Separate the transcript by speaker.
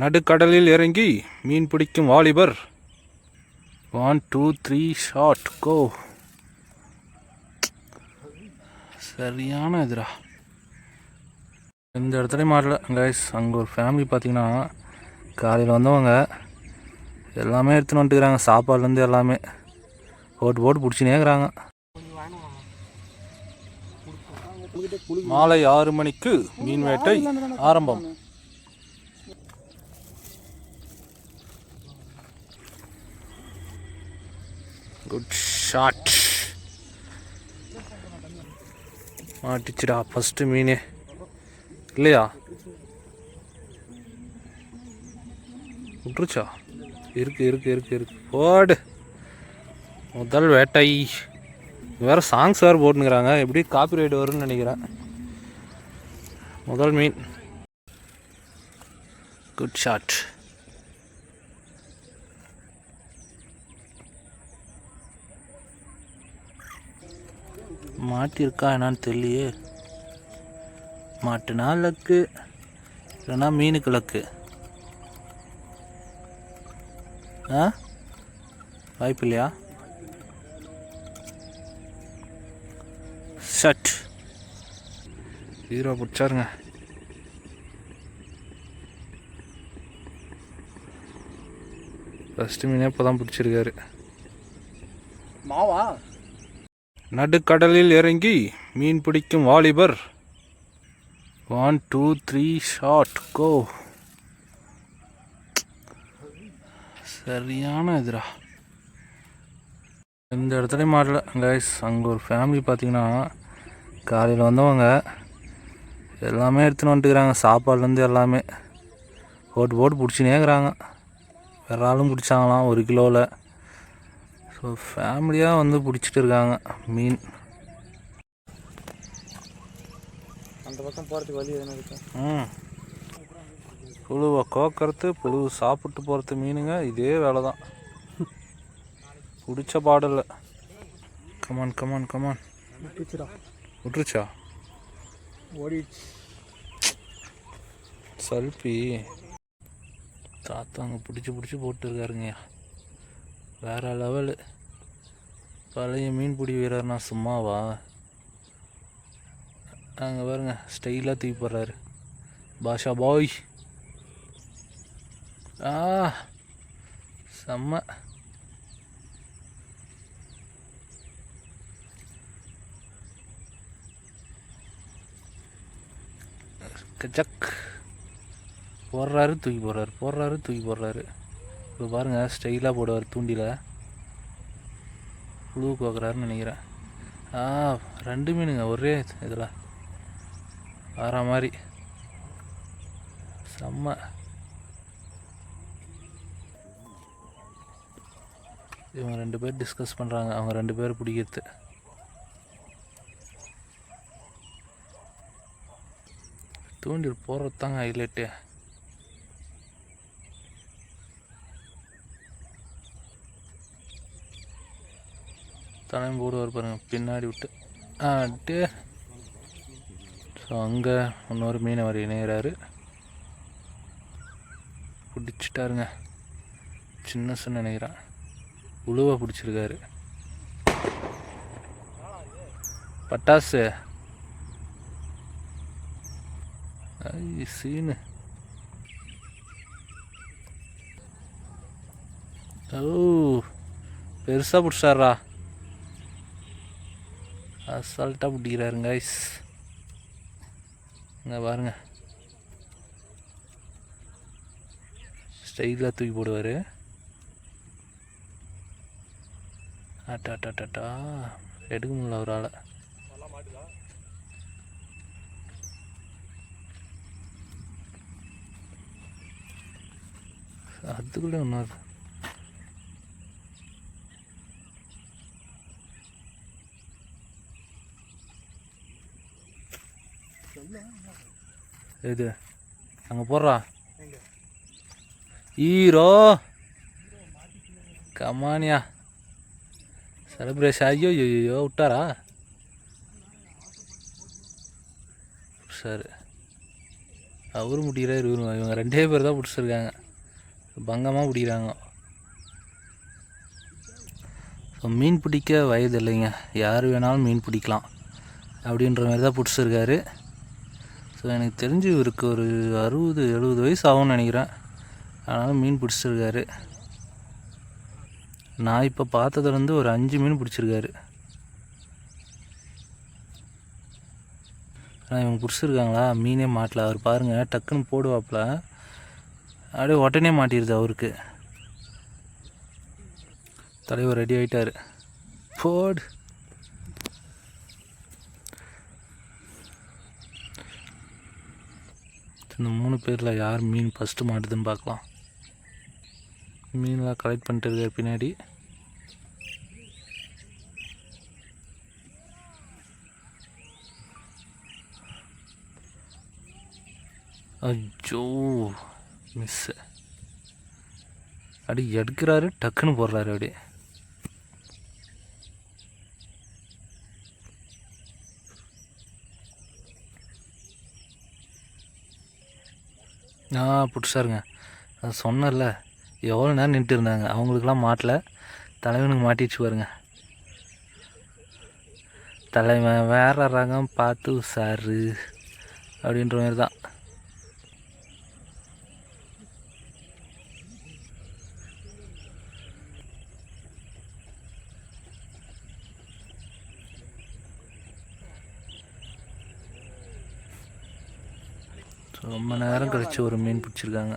Speaker 1: நடுக்கடலில் இறங்கி மீன் பிடிக்கும் வாலிபர். One two three shot go சரியான இதுடா இந்த இடத்துல மாட்டல கைஸ் அங்கே ஒரு ஃபேமிலி பார்த்தீங்கன்னா காலையில் வந்தவங்க எல்லாமே எடுத்துன்னு வந்துட்டுக்கிறாங்க சாப்பாடுலேருந்து எல்லாமே. போட்டு போட்டு பிடிச்சினே இருக்கிறாங்க. மாலை ஆறு மணிக்கு மீன் வேட்டை ஆரம்பம். குட் ஷாட் மாட்டிச்சுடா ஃபஸ்ட்டு மீன். இல்லையா? விட்டுருச்சா இருக்கு இருக்கு இருக்கு இருக்கு. போடு. முதல் வேட்டை. வேறு சாங்ஸ் வேறு போட்டுனுங்கிறாங்க எப்படி காப்பி ரைட் வரும்னு நினைக்கிறேன். முதல் மீன். குட் ஷாட் மாட்டிருக்கா என்னான்னு தெரியலையே. மாட்டுனா லக்கு இல்லைன்னா மீனுக்கு லக்கு. ஆ? வாய்ப்பு இல்லையா? ஷட். ஹீரோ பிடிச்சாருங்க. ஃபஸ்ட்டு மீனே இப்போ தான் பிடிச்சிருக்காரு.
Speaker 2: மாவா?
Speaker 1: நடுக்கடலில் இறங்கி மீன் பிடிக்கும் வாலிபர். One two three shot go சரியான இதுடா இந்த இடத்துல மாடல கைஸ் அங்கே ஒரு ஃபேமிலி பார்த்தீங்கன்னா காலையில் வந்தவங்க எல்லாமே எடுத்துன்னு வந்துட்டுக்கிறாங்க சாப்பாடுலேருந்து எல்லாமே. போட்டு போட்டு பிடிச்சினே வேறு வேற ஆளும் பிடிச்சாங்களாம் ஒரு கிலோவில் ஸோ ஃபேமிலியாக வந்து பிடிச்சிட்டு இருக்காங்க மீன்.
Speaker 2: அந்த பக்கம் போகிறதுக்கு வழி எதுனா இருக்கு?
Speaker 1: ம். புழுவை கோக்கறது புழு சாப்பிட்டு போகிறது மீனுங்க இதே வேலை தான் பிடிச்ச பாடல கமான் கமான் கமான் விட்டுருச்சா?
Speaker 2: ஓடிடுச்சு.
Speaker 1: சல்பி. தாத்தாங்க பிடிச்சி பிடிச்சி போட்டுருக்காருங்கய்யா. வேற லெவலு. பழைய மீன்பிடி வீரர்னா சும்மாவா? அங்கே பாருங்க ஸ்டைலாக தூக்கி போடுறாரு. பாஷா பாய் ஆ செம்ம. கஜக். போடுறாரு தூக்கி போடுறாரு போடுறாரு தூக்கி போடுறாரு. இப்போ பாருங்கள் ஸ்டைலாக போடுவார் தூண்டியில் புழு கோக்குறாருன்னு நினைக்கிறேன். ஆ ரெண்டு மீனுங்க ஒரே இதில். வர மாதிரி. செம்ம. இவங்க ரெண்டு பேர் டிஸ்கஸ் பண்ணுறாங்க அவங்க ரெண்டு பேர் பிடிக்கிறது. தூண்டில் போடுறது தாங்க ஹைலைட்டு தலைமை போடுவார் பாருங்கள் பின்னாடி விட்டு. ஆ ஸோ அங்கே இன்னொரு மீனவர் இணையிறாரு. பிடிச்சிட்டாருங்க. சின்னசுன்னு நினைக்கிறேன். உழுவை பிடிச்சிருக்காரு. பட்டாசு. ஐ சீனு. ஓ பெருசாக பிடிச்சாரா அசால்ட்டாக பிடிக்கிறாருங்க ஐஸ் இங்கே பாருங்க. ஸ்டைலாக தூக்கி போடுவார். அட்டாட்டாட்டாட்டா எடுக்க முடியல அவரால். அதுக்குள்ளே ஒன்றும் எது? அங்கே போடுறா. ஹீரோ. கமானியா செலிப்ரேஷன் ஐயோ ஐயோ விட்டாரா? சரி. அவரும் பிடிக்கிறாரு இவரும் இவங்க ரெண்டே பேர் தான் பிடிச்சிருக்காங்க. பங்கமாக பிடிக்கிறாங்க. ஸோ மீன் பிடிக்க வயது இல்லைங்க. யார் வேணாலும் மீன் பிடிக்கலாம். அப்படின்ற மாதிரி தான் பிடிச்சிருக்காரு. ஸோ எனக்கு தெரிஞ்சு இவருக்கு ஒரு அறுபது எழுபது வயசு ஆகும்னு நினைக்கிறேன். அதனால் மீன் பிடிச்சிருக்காரு. நான் இப்போ பார்த்ததுலேருந்து ஒரு அஞ்சு மீன் பிடிச்சிருக்காரு. ஆனால் இவங்க பிடிச்சிருக்காங்களா? மீனே மாட்டல. அவர் பாருங்கள் டக்குன்னு போடுவாப்புல. அப்படியே உடனே மாட்டிடுது அவருக்கு. தலைவர் ரெடி ஆகிட்டார் போடு. இந்த மூணு பேரில் யார் மீன் ஃபஸ்ட்டு மாட்டுதுன்னு பார்க்கலாம். மீன்லாம் கலெக்ட் பண்ணிட்டு இருக்காரு பின்னாடி. அஜோ மிஸ்ஸு அப்படி எடுக்கிறாரு டக்குன்னு போடுறாரு அப்படியே. ஆ புதுசாருங்க அது சொன்னல எவ்வளோ நேரம் நின்றுட்டு இருந்தாங்க அவங்களுக்கெல்லாம் மாட்டல. தலைவனுக்கு மாட்டிடுச்சு பாருங்க. தலைவன் வேற ரகம் பார்த்து சாரு அப்படின்ற மாதிரி தான் ரொம்ப நேரம் கழிச்சு ஒரு மீன் பிடிச்சிருக்காங்க.